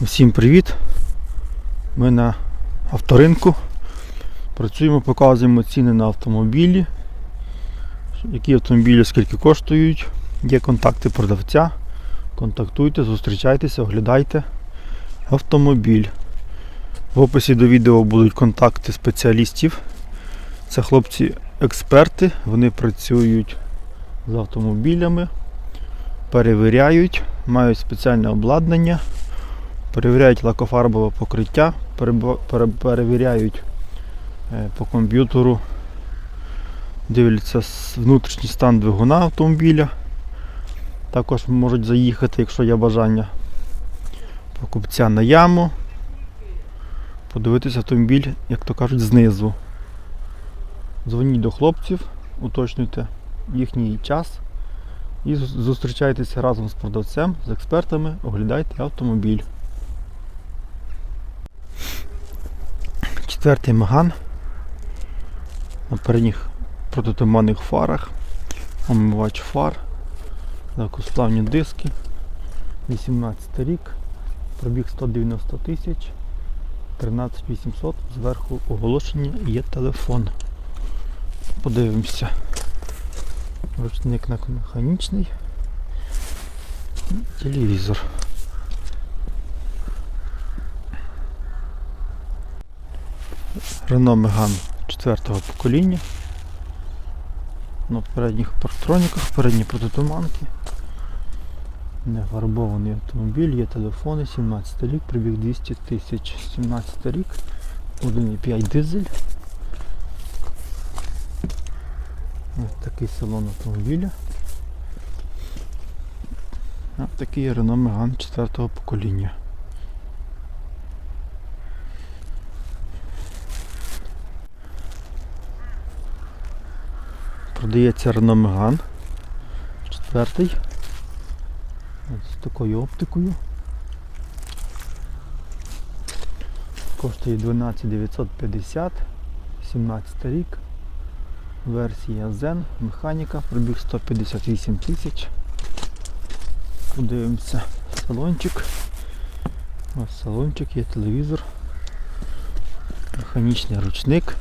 Всім привіт! Ми на авторинку. Працюємо, показуємо ціни на автомобілі. Які автомобілі скільки коштують. Є контакти продавця. Контактуйте, зустрічайтеся, оглядайте автомобіль. В описі до відео будуть контакти спеціалістів. Це хлопці-експерти, вони працюють з автомобілями, перевіряють, мають спеціальне обладнання перевіряють лакофарбове покриття, перевіряють е, по комп'ютеру, дивляться внутрішній стан двигуна автомобіля. Також можуть заїхати, якщо є бажання, покупця на яму, подивитися автомобіль, як то кажуть, знизу. Дзвоніть до хлопців, уточнюйте їхній час і зустрічайтеся разом з продавцем, з експертами, оглядайте автомобіль. Четвертий Маган на передніх протитуманних фарах, омивач фар, легкосплавні диски, 18 рік, пробіг 190 тисяч, 13800, зверху оголошення є телефон. Подивимося. Ручник на- механічний. Телевізор. Renault Megane 4 покоління. На передніх парктроніках, передні протитуманки. Не фарбований автомобіль, є телефони, 17 рік, прибіг 200 тисяч, 17 рік, 1,5 дизель. Ось такий салон автомобіля. Ось такий Renault Megane 4 покоління. Продається Renault Megane. Четвертий. З такою оптикою. Коштує 12 950, 17 рік. Версія Zen, механіка, пробіг 158 тисяч. Подивимося салончик. Ось салончик, є телевізор, механічний ручник.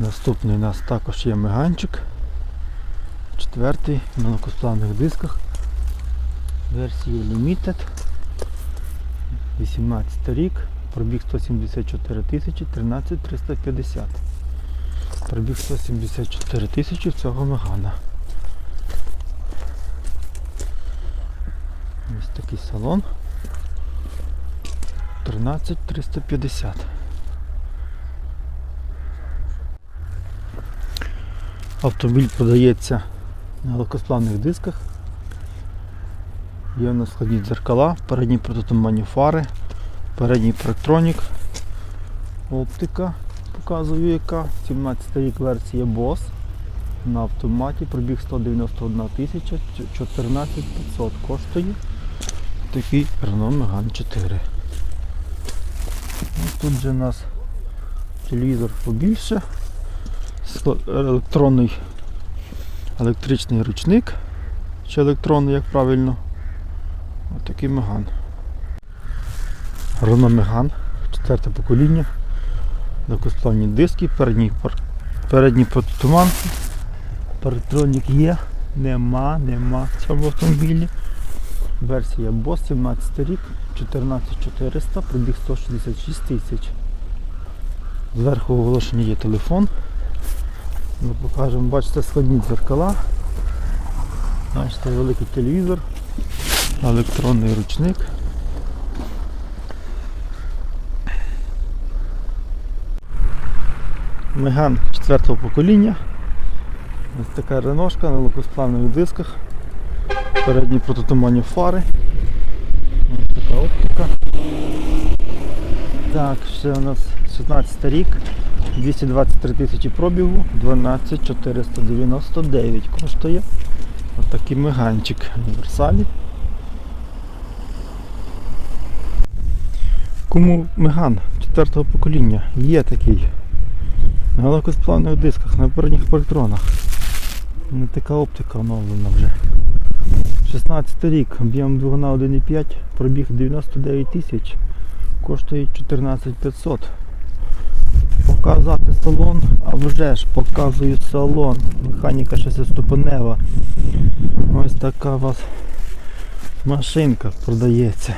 Наступний у нас також є меганчик. Четвертий на легкосплавних дисках. Версія Limited. 18 рік. Пробіг 174 тисячі, 13 350. Пробіг 174 тисячі в цього мегана. Ось такий салон. 13 Автомобіль продається на легкосплавних дисках. Є у нас складні дзеркала, передні протитуманні фари, передній парктронік, оптика показую яка. 17 рік версія BOSS на автоматі, пробіг 191 тисяча, 14 500 коштує такий Renault Megane 4. Тут же у нас телевізор побільше електронний електричний ручник, чи електронний, як правильно. Ось такий меган. Renault Megane, четверте покоління. Легкосплавні диски, передній, пар- передні протитуманки. Парктронік є, нема, нема в цьому автомобілі. Версія BOSS 17 рік, 14400, пробіг 166 тисяч. Зверху оголошення є телефон. Ми покажемо, бачите, складні дзеркала. Бачите, великий телевізор, електронний ручник. Меган 4 покоління. Ось така реношка на легкосплавних дисках. Передні протитуманні фари. Ось така оптика. Так, ще у нас 16 рік. 223 тисячі пробігу, 12 499 коштує. Ось такий меганчик в Кому меган 4-го покоління є такий на легкосплавних дисках, на передніх парктронах. Не така оптика оновлена вже. 16 рік, об'єм двигуна 1,5, пробіг 99 тисяч, коштує 14 500. Показати салон, а вже ж показую салон. Механіка шестиступенева. Ось така у вас машинка продається.